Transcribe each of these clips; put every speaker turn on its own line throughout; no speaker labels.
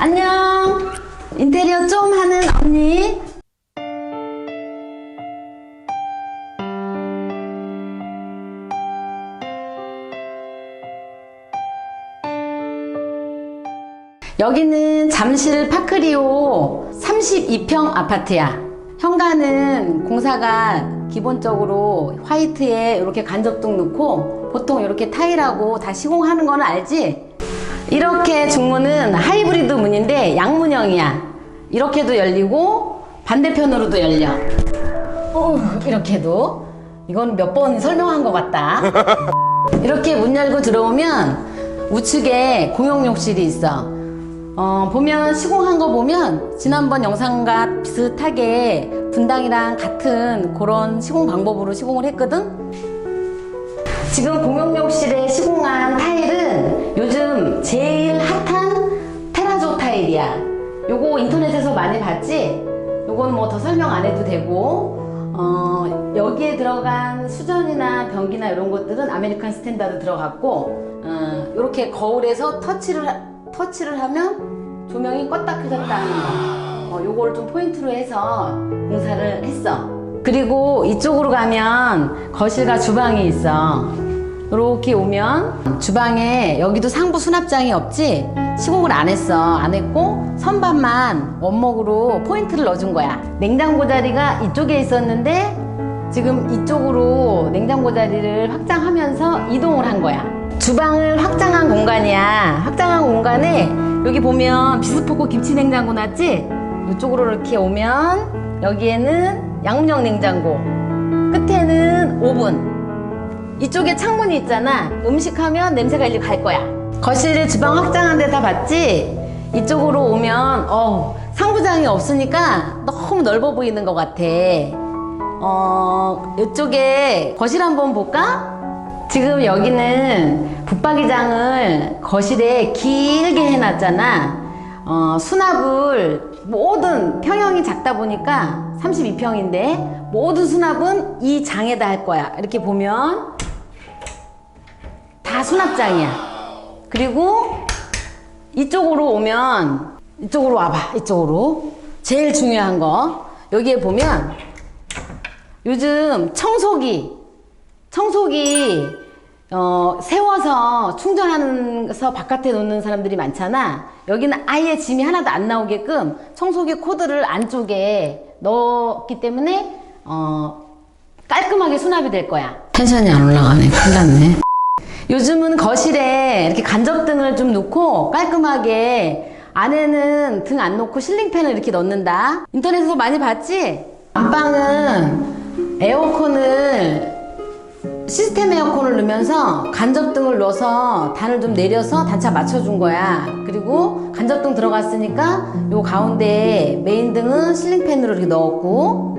안녕. 인테리어 좀 하는 언니. 여기는 잠실 파크리오 32평 아파트야. 현관은 공사가 기본적으로 화이트에 이렇게 간접등 넣고 보통 이렇게 타일하고 다 시공하는 거는 알지? 이렇게 중문은 하이브리드 문인데 양문형이야. 이렇게도 열리고 반대편으로도 열려. 오, 이렇게도. 이건 몇 번 설명한 것 같다. 이렇게 문 열고 들어오면 우측에 공용욕실이 있어. 어, 보면 시공한 거 보면 지난번 영상과 비슷하게 분당이랑 같은 그런 시공 방법으로 시공을 했거든? 지금 공용욕실에 시공한 타일은 요즘 제일 핫한 테라조 타일이야. 요거 인터넷에서 많이 봤지? 요건 뭐 더 설명 안 해도 되고, 어, 여기에 들어간 수전이나 변기나 이런 것들은 아메리칸 스탠다드 들어갔고, 어, 요렇게 거울에서 터치를, 하- 터치를 하면 조명이 껐다 켜졌다 하는 거. 어, 요거를 좀 포인트로 해서 공사를 했어. 그리고 이쪽으로 가면 거실과 주방이 있어. 이렇게 오면 주방에 여기도 상부 수납장이 없지? 시공을 안 했어. 안 했고 선반만 원목으로 포인트를 넣어준 거야. 냉장고 자리가 이쪽에 있었는데 지금 이쪽으로 냉장고 자리를 확장하면서 이동을 한 거야. 주방을 확장한 공간이야. 확장한 공간에 여기 보면 비스포크 김치 냉장고 놨지? 이쪽으로 이렇게 오면 여기에는 양문형 냉장고, 끝에는 오븐. 이쪽에 창문이 있잖아. 음식하면 냄새가 일리 갈 거야. 거실 주방 확장한 데 다 봤지? 이쪽으로 오면 어, 상부장이 없으니까 너무 넓어 보이는 것 같아. 어, 이쪽에 거실 한번 볼까? 지금 여기는 붙박이장을 거실에 길게 해놨잖아. 어, 수납을 모든 평형이 작다 보니까 32평인데 모든 수납은 이 장에다 할 거야. 이렇게 보면 다 수납장이야. 그리고 이쪽으로 오면 이쪽으로 와봐. 이쪽으로. 제일 중요한 거. 여기에 보면 요즘 청소기 청소기 어, 세워서 충전하면서 바깥에 놓는 사람들이 많잖아. 여기는 아예 짐이 하나도 안 나오게끔 청소기 코드를 안쪽에 넣었기 때문에 어, 깔끔하게 수납이 될 거야. 텐션이 안 올라가네. 큰일 났네. 요즘은 거실에 이렇게 간접등을 좀 놓고 깔끔하게 안에는 등 안 놓고 실링팬을 이렇게 넣는다. 인터넷에서 많이 봤지? 안방은 에어컨을 시스템 에어컨을 넣으면서 간접등을 넣어서 단을 좀 내려서 단차 맞춰준 거야. 그리고 간접등 들어갔으니까 요 가운데 메인 등은 실링팬으로 이렇게 넣었고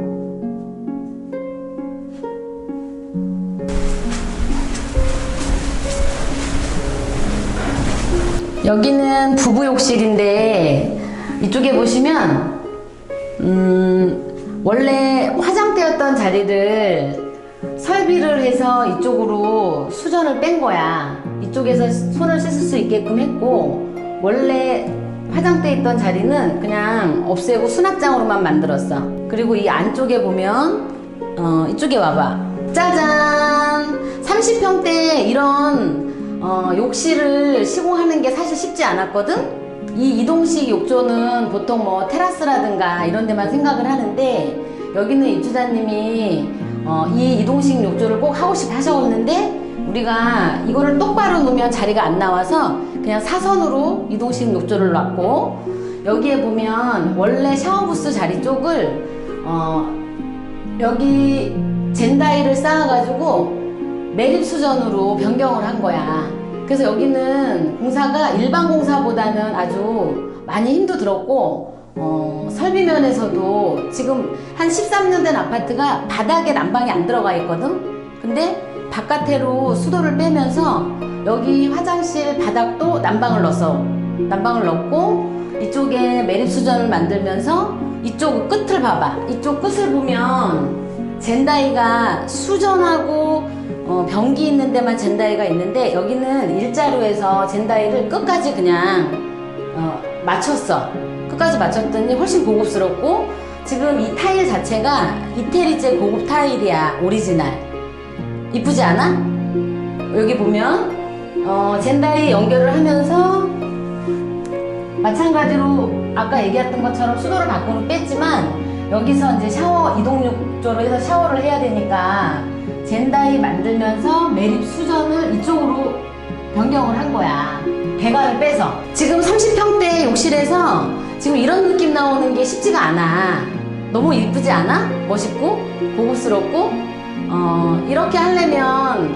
여기는 부부 욕실인데 이쪽에 보시면 음, 원래 화장대였던 자리를 설비를 해서 이쪽으로 수전을 뺀 거야. 이쪽에서 손을 씻을 수 있게끔 했고 원래 화장대 있던 자리는 그냥 없애고 수납장으로만 만들었어. 그리고 이 안쪽에 보면 어, 이쪽에 와봐. 짜잔! 30평대 이런 어, 욕실을 시공하는 게 사실 쉽지 않았거든? 이 이동식 욕조는 보통 뭐 테라스라든가 이런 데만 생각을 하는데 여기는 입주자님이 어, 이 이동식 욕조를 꼭 하고 싶어 하셨는데 우리가 이거를 똑바로 놓으면 자리가 안 나와서 그냥 사선으로 이동식 욕조를 놨고 여기에 보면 원래 샤워부스 자리 쪽을 어, 여기 젠다이를 쌓아가지고 매립 수전으로 변경을 한 거야. 그래서 여기는 공사가 일반 공사보다는 아주 많이 힘도 들었고 어, 설비 면에서도 지금 한 13년 된 아파트가 바닥에 난방이 안 들어가 있거든. 근데 바깥으로 수도를 빼면서 여기 화장실 바닥도 난방을 넣었어. 난방을 넣고 이쪽에 매립 수전을 만들면서 이쪽 끝을 봐봐. 이쪽 끝을 보면 젠다이가 수전하고 어, 변기 있는 데만 젠다이가 있는데 여기는 일자로 해서 젠다이를 끝까지 그냥 어, 맞췄어. 끝까지 맞췄더니 훨씬 고급스럽고 지금 이 타일 자체가 이태리제 고급 타일이야 오리지널. 이쁘지 않아? 여기 보면 어, 젠다이 연결을 하면서 마찬가지로 아까 얘기했던 것처럼 수도를 밖으로 뺐지만 여기서 이제 샤워 이동 욕조로 해서 샤워를 해야 되니까 젠다이 만들면서 매립 수전을 이쪽으로 변경을 한 거야. 배관을 빼서. 지금 30평대 욕실에서 지금 이런 느낌 나오는 게 쉽지가 않아. 너무 이쁘지 않아? 멋있고 고급스럽고 어, 이렇게 하려면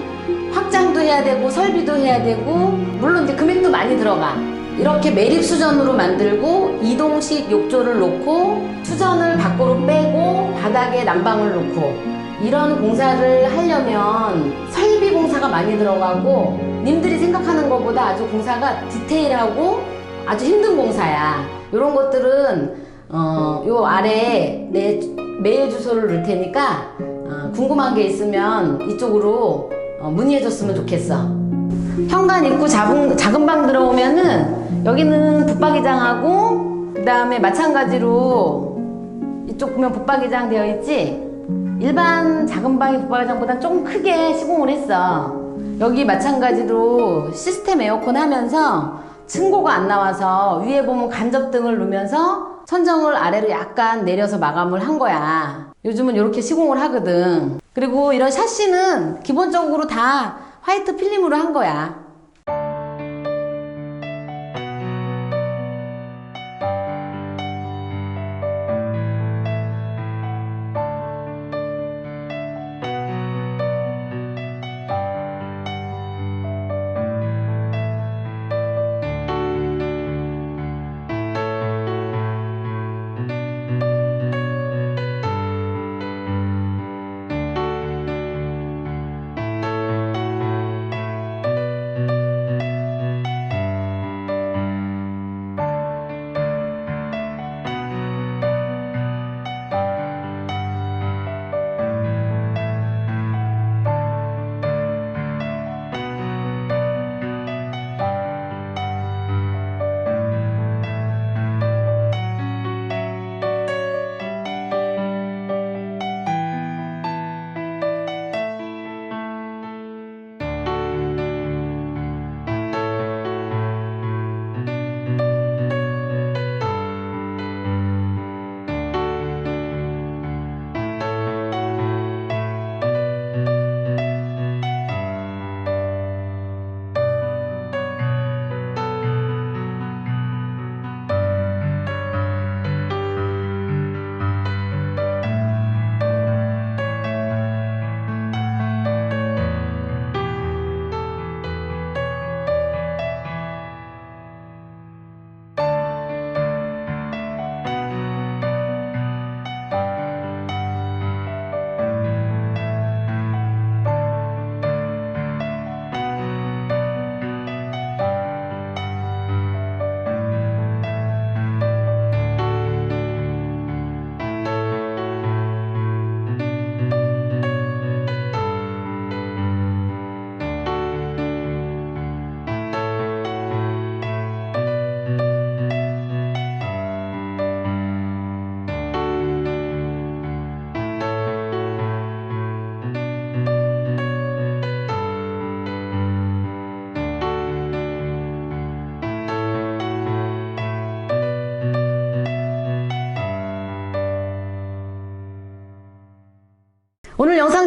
확장도 해야 되고 설비도 해야 되고 물론 이제 금액도 많이 들어가. 이렇게 매립 수전으로 만들고 이동식 욕조를 놓고 수전을 밖으로 빼고 바닥에 난방을 놓고 이런 공사를 하려면 설비 공사가 많이 들어가고 님들이 생각하는 것보다 아주 공사가 디테일하고 아주 힘든 공사야. 이런 것들은 어, 요 아래에 내 메일 주소를 넣을 테니까 어, 궁금한 게 있으면 이쪽으로 어, 문의해 줬으면 좋겠어. 현관 입구 작은, 작은 방 들어오면은 여기는 붙박이장하고 그 다음에 마찬가지로 이쪽 보면 붙박이장 되어 있지? 일반 작은 방의 붙박이장보다 조금 크게 시공을 했어. 여기 마찬가지로 시스템 에어컨 하면서 층고가 안 나와서 위에 보면 간접등을 놓으면서 천정을 아래로 약간 내려서 마감을 한 거야. 요즘은 이렇게 시공을 하거든. 그리고 이런 샤시는 기본적으로 다 화이트 필름으로 한 거야.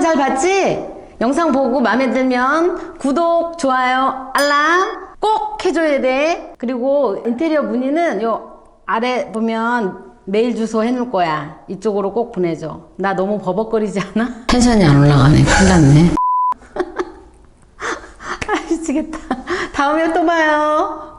잘 봤지? 영상 보고 마음에 들면 구독, 좋아요, 알람 꼭 해줘야 돼. 그리고 인테리어 문의는 요 아래 보면 메일 주소 해놓을 거야. 이쪽으로 꼭 보내줘. 나 너무 버벅거리지 않아? 텐션이 안 올라가네. 큰일 났네. 아, 미치겠다. 다음에 또 봐요.